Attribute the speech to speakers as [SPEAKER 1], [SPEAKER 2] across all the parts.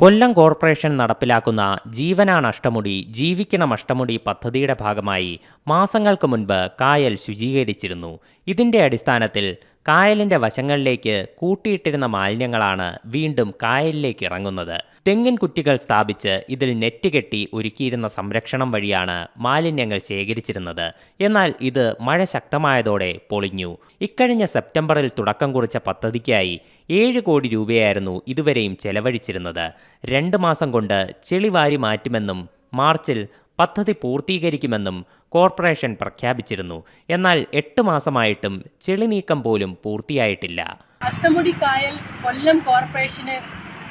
[SPEAKER 1] കൊല്ലം corporation നടപ്പിലാക്കുന്ന ജീവനാണ് അഷ്ടമുടി ജീവിക്കണം അഷ്ടമുടി പദ്ധതിയുടെ ഭാഗമായി മാസങ്ങൾക്ക് മുൻപ് കായൽ ശുചീകരിച്ചിരുന്നു. ഇതിന്റെ അടിസ്ഥാനത്തിൽ കായലിന്റെ വശങ്ങളിലേക്ക് കൂട്ടിയിട്ടിരുന്ന മാലിന്യങ്ങളാണ് വീണ്ടും കായലിലേക്ക് ഇറങ്ങുന്നത്. തെങ്ങിൻ കുറ്റികൾ സ്ഥാപിച്ച് ഇതിൽ നെറ്റ് കെട്ടി ഒരുക്കിയിരുന്ന സംരക്ഷണം വഴിയാണ് മാലിന്യങ്ങൾ ശേഖരിച്ചിരുന്നത്. എന്നാൽ ഇത് മഴ ശക്തമായതോടെ പൊളിഞ്ഞു. ഇക്കഴിഞ്ഞ സെപ്റ്റംബറിൽ തുടക്കം കുറിച്ച പദ്ധതിക്കായി ഏഴ് കോടി രൂപയായിരുന്നു ഇതുവരെയും ചെലവഴിച്ചിരുന്നത്. രണ്ട് മാസം കൊണ്ട് ചെളിവാരി മാറ്റുമെന്നും മാർച്ചിൽ പദ്ധതി പൂർത്തീകരിക്കുമെന്നും കോർപ്പറേഷൻ പ്രഖ്യാപിച്ചിരുന്നു. എന്നാൽ എട്ട് മാസമായിട്ടും ചെളി നീക്കം പോലും പൂർത്തിയായിട്ടില്ല.
[SPEAKER 2] അഷ്ടമുടി കായൽ കൊല്ലം കോർപ്പറേഷന്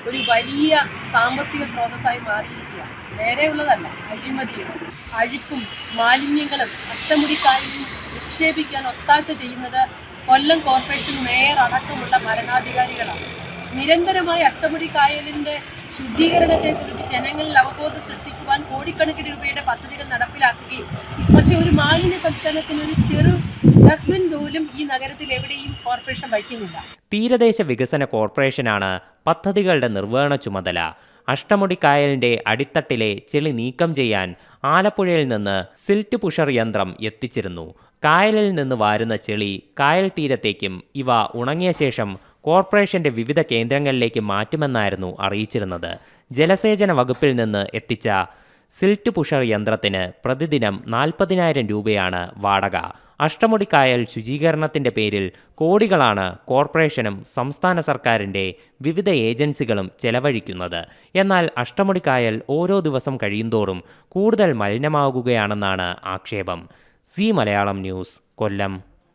[SPEAKER 2] ഒരു വലിയ സാമ്പത്തിക സ്രോതസ്സായി മാറിയിരിക്കുക നേരെയുള്ളതല്ല അഴിമതിയും അഴുക്കും മാലിന്യങ്ങളും അഷ്ടമുടി കായലിൽ നിക്ഷേപിക്കാൻ ഒത്താശ ചെയ്യുന്നത് കൊല്ലം കോർപ്പറേഷൻ മേയർ അടക്കമുള്ള ഭരണാധികാരികളാണ്. നിരന്തരമായി അഷ്ടമുടി കായലിന്റെ ശുദ്ധീകരണത്തെക്കുറിച്ച് ജനങ്ങളിൽ അവബോധം സൃഷ്ടിക്കുവാൻ കോടിക്കണക്കിന് രൂപയുടെ പദ്ധതികൾ നടപ്പിലാക്കുകയും പക്ഷെ ഒരു മാലിന്യ സംസ്ഥാനത്തിന് ഒരു ചെറു ഡസ്റ്റ്ബിൻ പോലും ഈ നഗരത്തിൽ എവിടെയും കോർപ്പറേഷൻ വയ്ക്കുന്നില്ല
[SPEAKER 1] തീരദേശ വികസന കോർപ്പറേഷനാണ് പദ്ധതികളുടെ നിർവഹണ ചുമതല. അഷ്ടമുടി കായലിന്റെ അടിത്തട്ടിലെ ചെളി നീക്കം ചെയ്യാൻ ആലപ്പുഴയിൽ നിന്ന് സിൽറ്റ് പുഷർ യന്ത്രം എത്തിച്ചിരുന്നു. കായലിൽ നിന്ന് വാരുന്ന ചെളി കായൽ തീരത്തേക്കും ഇവ ഉണങ്ങിയ ശേഷം കോർപ്പറേഷന്റെ വിവിധ കേന്ദ്രങ്ങളിലേക്ക് മാറ്റുമെന്നായിരുന്നു അറിയിച്ചിരുന്നത്. ജലസേചന വകുപ്പിൽ നിന്ന് എത്തിച്ച സിൽറ്റ് പുഷർ യന്ത്രത്തിന് പ്രതിദിനം നാൽപ്പതിനായിരം രൂപയാണ് വാടക. അഷ്ടമുടിക്കായൽ ശുചീകരണത്തിന്റെ പേരിൽ കോടികളാണ് കോർപ്പറേഷനും സംസ്ഥാന സർക്കാരിന്റെ വിവിധ ഏജൻസികളും ചെലവഴിക്കുന്നത്. എന്നാൽ അഷ്ടമുടിക്കായൽ ഓരോ ദിവസം കഴിയുന്തോറും കൂടുതൽ മലിനമാകുകയാണെന്നാണ് ആക്ഷേപം. C Malayalam news Kollam.